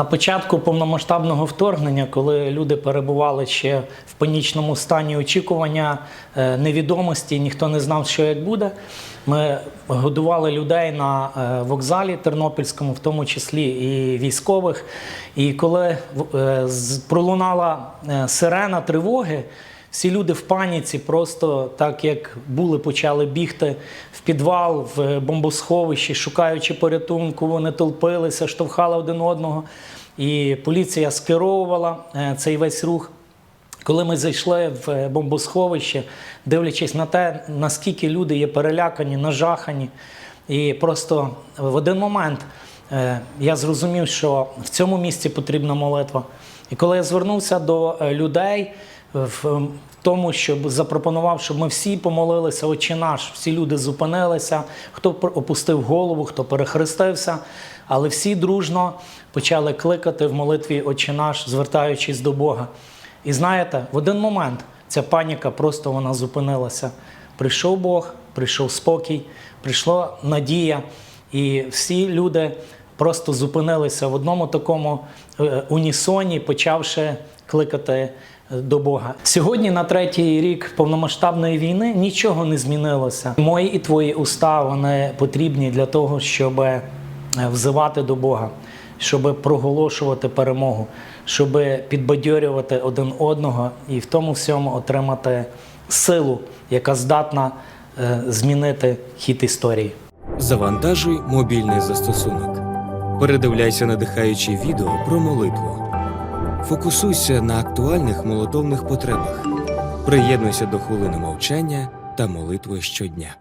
На початку повномасштабного вторгнення, коли люди перебували ще в панічному стані очікування е, невідомості, ніхто не знав, що як буде. Ми годували людей на е, вокзалі Тернопільському, в тому числі і військових. І коли е, пролунала сирена тривоги, всі люди в паніці, просто так як були, почали бігти в підвал, в бомбосховище, шукаючи порятунку, вони толпилися, штовхали один одного. І поліція скеровувала е, цей весь рух. Коли ми зайшли в е, бомбосховище, дивлячись на те, наскільки люди є перелякані, нажахані, і просто в один момент е, я зрозумів, що в цьому місці потрібна молитва. І коли я звернувся до людей в тому, щоб запропонував, щоб ми всі помолилися, Отче наш, всі люди зупинилися, хто опустив голову, хто перехрестився, але всі дружно почали кликати в молитві Отче наш, звертаючись до Бога. І знаєте, в один момент ця паніка просто вона зупинилася. Прийшов Бог, прийшов спокій, прийшла надія, і всі люди просто зупинилися в одному такому е, унісоні, почавши кликати е, до Бога. Сьогодні, на третій рік повномасштабної війни, нічого не змінилося. Мої і твої уста вони потрібні для того, щоб е, взивати до Бога щоб проголошувати перемогу, щоб підбадьорювати один одного і в тому всьому отримати силу, яка здатна е, змінити хід історії. Завантажуй мобільний застосунок. Передивляйся надихаючі відео про молитву. Фокусуйся на актуальних молитовних потребах. Приєднуйся до хвилини мовчання та молитви щодня.